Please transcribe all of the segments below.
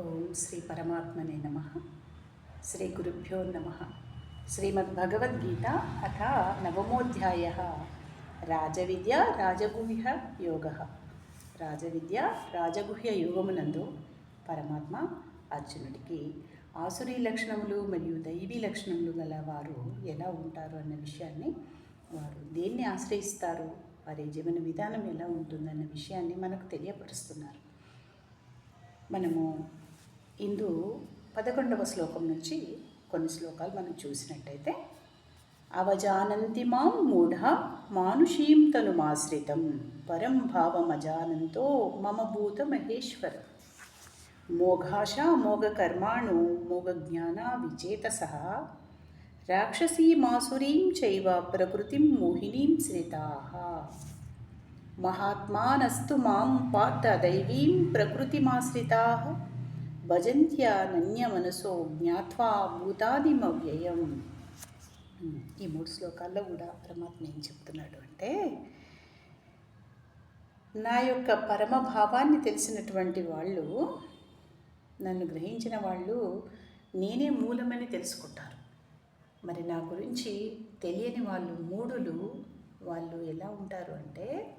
ఓం శ్రీ పరమాత్మనే నమ. శ్రీ గురుభ్యో నమ. శ్రీమద్భగవద్గీత అథ నవమోధ్యాయ. రాజవిద్య రాజగుహ్య యోగ. రాజవిద్య రాజగుహ్య యోగమునందు పరమాత్మ అర్జునుడికి ఆసురీ లక్షణములు మరియు దైవీ లక్షణములు గల వారు ఎలా ఉంటారు అన్న విషయాన్ని వారు దేన్ని ఆశ్రయిస్తారు? వారి జీవన విధానం ఎలా ఉంటుందన్న విషయాన్ని మనకు తెలియపరుస్తున్నారు. మనము ఇందు పదకొండవ శ్లోకం నుంచి కొన్ని శ్లోకాలు మనం చూసినట్టయితే అవజానంతి మాం మూఢ మానుషీం తనుమాశ్రితం పరం భావమజానంతో మమ భూత మహేశ్వర. మోఘాష మోఘకర్మాణు మోఘజ్ఞాన విచేతస రాక్షసీమాసురీం చైవ ప్రకృతిం మోహినీం శ్రితా మహాత్మానస్తు మాం పార్థ దైవీం ప్రకృతిమాశ్రితా. భజంత్యానన్యమనసో జ్ఞాత్వా భూతాదిమవ్యయం. ఈ మూడు శ్లోకాల్లో కూడా పరమాత్మ ఏం చెప్తున్నాడు అంటే నా యొక్క పరమ భావాన్ని తెలిసినటువంటి వాళ్ళు నన్ను గ్రహించిన వాళ్ళు నేనే మూలమని తెలుసుకుంటారు. మరి నా గురించి తెలియని వాళ్ళు మూడులు వాళ్ళు ఎలా ఉంటారు అంటే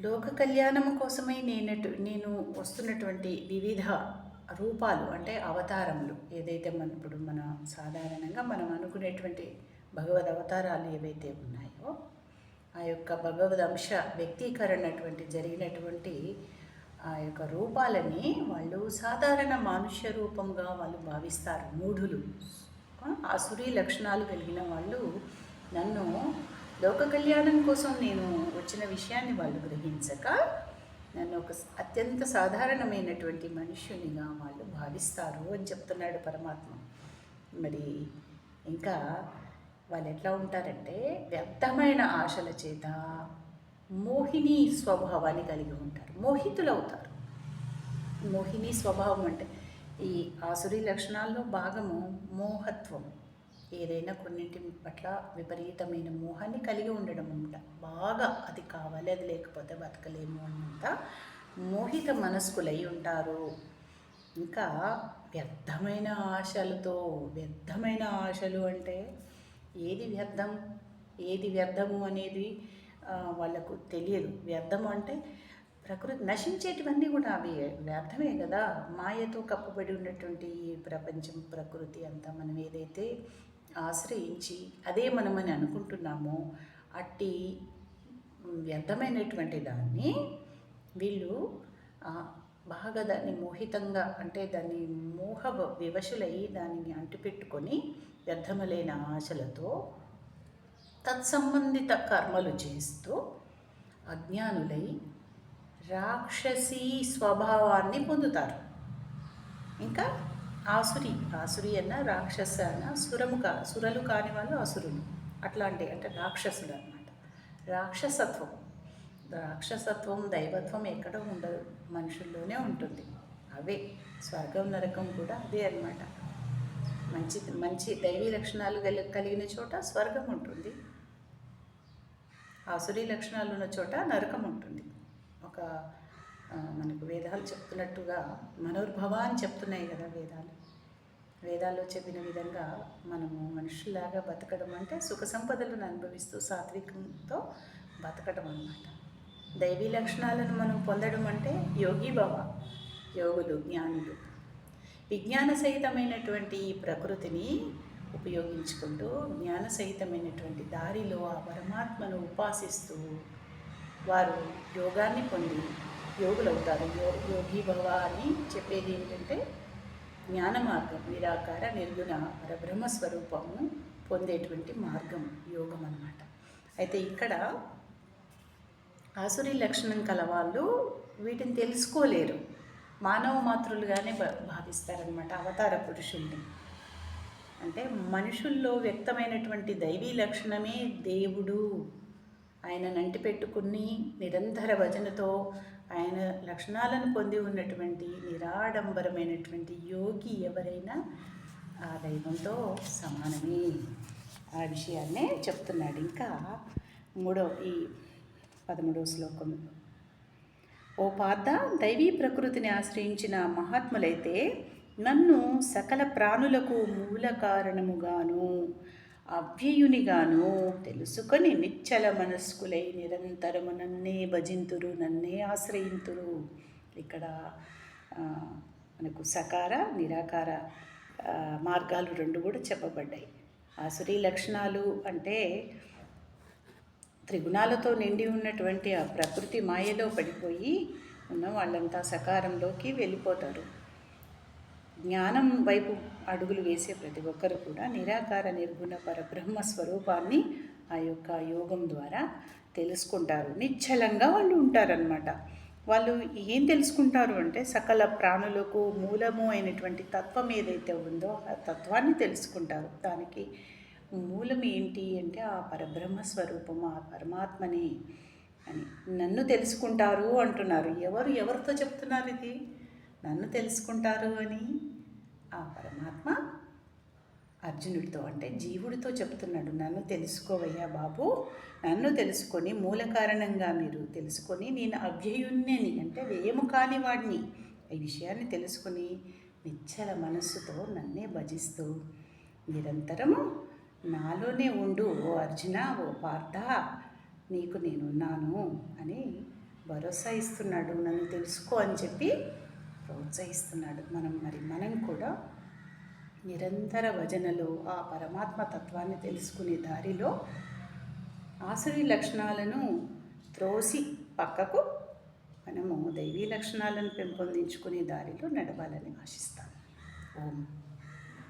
లోక కళ్యాణము కోసమై నేనటు నేను వస్తున్నటువంటి వివిధ రూపాలు అంటే అవతారములు ఏదైతే మన ఇప్పుడు మన సాధారణంగా మనం అనుకునేటువంటి భగవద్ అవతారాలు ఏవైతే ఉన్నాయో ఆ యొక్క భగవద్ అంశ వ్యక్తీకరణటువంటి జరిగినటువంటి ఆ యొక్క రూపాలని వాళ్ళు సాధారణ మానుష్య రూపంగా వాళ్ళు భావిస్తారు. మూఢులు. ఆసురీ లక్షణాలు కలిగిన వాళ్ళు నన్ను లోక కళ్యాణం కోసం నేను వచ్చిన విషయాన్ని వాళ్ళు గ్రహించక నన్ను ఒక అత్యంత సాధారణమైనటువంటి మనుష్యునిగా వాళ్ళు భావిస్తారు అని చెప్తున్నాడు పరమాత్మ. మరి ఇంకా వాళ్ళు ఎట్లా ఉంటారంటే వ్యర్థమైన ఆశల చేత మోహిని స్వభావాన్ని కలిగి ఉంటారు. మోహితులు అవుతారు మోహిని స్వభావం అంటే ఈ ఆసురీ లక్షణాల్లో భాగము మోహత్వం. ఏదైనా కొన్నింటి పట్ల విపరీతమైన మోహాన్ని కలిగి ఉండడం అనమాట బాగా అది కావాలి అది లేకపోతే బతకలేము అన్నంత మోహిత మనస్కులై ఉంటారు. ఇంకా వ్యర్థమైన ఆశలతో వ్యర్థమైన ఆశలు అంటే ఏది వ్యర్థం? ఏది వ్యర్థము అనేది వాళ్ళకు తెలియదు. వ్యర్థము అంటే ప్రకృతి నశించేటివన్నీ కూడా అవి. వ్యర్థమే కదా. మాయతో కప్పబడి ఉన్నటువంటి ఈ ప్రపంచం ప్రకృతి అంతా మనం ఏదైతే ఆశ్రయించి అదే మనమని అనుకుంటున్నామో అట్టి వ్యర్థమైనటువంటి దాన్ని వీళ్ళు బాగా దాన్ని మోహితంగా అంటే దాన్ని మోహ వివశులై దానిని అంటిపెట్టుకొని వ్యర్థములైన ఆశలతో తత్సంబంధిత కర్మలు చేస్తూ అజ్ఞానులై రాక్షసీ స్వభావాన్ని పొందుతారు. ఇంకా ఆసురి ఆసురి అన్న రాక్షస అన్న సురము కా సురలు కాని వాళ్ళు అసురులు. అట్లాంటి అంటే రాక్షసుడు అనమాట రాక్షసత్వం. రాక్షసత్వం దైవత్వం ఎక్కడ ఉండదు. మనుషుల్లోనే ఉంటుంది. అవే. స్వర్గం నరకం కూడా అదే అనమాట మంచి మంచి దైవీ లక్షణాలు కలిగిన చోట స్వర్గం ఉంటుంది. ఆసురీ లక్షణాలు ఉన్న చోట నరకం ఉంటుంది. ఒక మనకు వేదాలు చెప్తున్నట్టుగా మనోర్భవ అని చెప్తున్నాయి కదా వేదాలు. వేదాల్లో చెప్పిన విధంగా మనము మనుషులాగా బతకడం అంటే సుఖ సంపదలను అనుభవిస్తూ సాత్వికంతో బతకడం అన్నమాట. దైవీ లక్షణాలను మనం పొందడం అంటే యోగి భవ యోగులు జ్ఞానులు. విజ్ఞాన సహితమైనటువంటి ఈ ప్రకృతిని ఉపయోగించుకుంటూ జ్ఞాన సహితమైనటువంటి దారిలో ఆ పరమాత్మను ఉపాసిస్తూ వారు యోగాన్ని పొంది యోగులవుతారు. యో యోగి భవ అని చెప్పేది ఏంటంటే జ్ఞాన మార్గం నిరాకార నిర్గుణ పరబ్రహ్మ స్వరూపము పొందేటువంటి మార్గం యోగం అన్నమాట అయితే ఇక్కడ ఆసురి లక్షణం కల వాళ్ళు వీటిని తెలుసుకోలేరు. మానవ మాతృలుగానే భావిస్తారనమాట అవతార పురుషుల్ని. అంటే మనుషుల్లో వ్యక్తమైనటువంటి దైవీ లక్షణమే దేవుడు. ఆయన నంటి పెట్టుకుని నిరంతర భజనతో ఆయన లక్షణాలను పొంది ఉన్నటువంటి నిరాడంబరమైనటువంటి యోగి ఎవరైనా ఆ దైవంతో సమానమే. ఆ విషయాన్నే చెప్తున్నాడు. ఇంకా మూడో ఈ పదమూడవ శ్లోకం. ఓ పాత దైవీ ప్రకృతిని ఆశ్రయించిన మహాత్ములైతే నన్ను సకల ప్రాణులకు మూల కారణముగాను అవ్యయునిగాను తెలుసుకొని నిచ్చల మనస్కులై నిరంతరము నన్నే భజింతురు నన్నే ఆశ్రయింతురు. ఇక్కడ మనకు సకార నిరాకార మార్గాలు రెండు కూడా చెప్పబడ్డాయి. ఆసురీ లక్షణాలు అంటే త్రిగుణాలతో నిండి ఉన్నటువంటి ఆ ప్రకృతి మాయలో పడిపోయి ఉన్న వాళ్ళంతా సకారంలోకి వెళ్ళిపోతారు. జ్ఞానం వైపు అడుగులు వేసే ప్రతి ఒక్కరు కూడా నిరాకార నిర్గుణ పరబ్రహ్మ స్వరూపాన్ని ఆ యొక్క యోగం ద్వారా తెలుసుకుంటారు. నిశ్చలంగా వాళ్ళు ఉంటారనమాట వాళ్ళు ఏం తెలుసుకుంటారు అంటే సకల ప్రాణులకు మూలము అయినటువంటి తత్వం ఏదైతే ఉందో ఆ తత్వాన్ని తెలుసుకుంటారు. దానికి మూలం ఏంటి అంటే ఆ పరబ్రహ్మ స్వరూపం ఆ పరమాత్మని అని. నన్ను తెలుసుకుంటారు అంటున్నారు. ఎవరు ఎవరితో చెప్తున్నారు ఇది? నన్ను తెలుసుకుంటారు అని ఆ పరమాత్మ అర్జునుడితో అంటే జీవుడితో చెప్తున్నాడు నన్ను తెలుసుకోవయ్యా బాబు నన్ను తెలుసుకొని మూల కారణంగా మీరు తెలుసుకొని నేను అవ్యయుణ్ణని అంటే వ్యయము కాని వాడిని. ఈ విషయాన్ని తెలుసుకొని నిచ్చల మనస్సుతో నన్నే భజిస్తూ నిరంతరము నాలోనే ఉండు ఓ అర్జున ఓ పార్థ నీకు నేనున్నాను అని భరోసా ఇస్తున్నాడు నన్ను తెలుసుకో అని చెప్పి ప్రోత్సహిస్తున్నాడు. మనం మరి మనం కూడా నిరంతర భజనలో ఆ పరమాత్మ తత్వాన్ని తెలుసుకునే దారిలో ఆసురి లక్షణాలను త్రోసి పక్కకు మనము దైవీ లక్షణాలను పెంపొందించుకునే దారిలో నడవాలని ఆశిస్తాను. ఓం.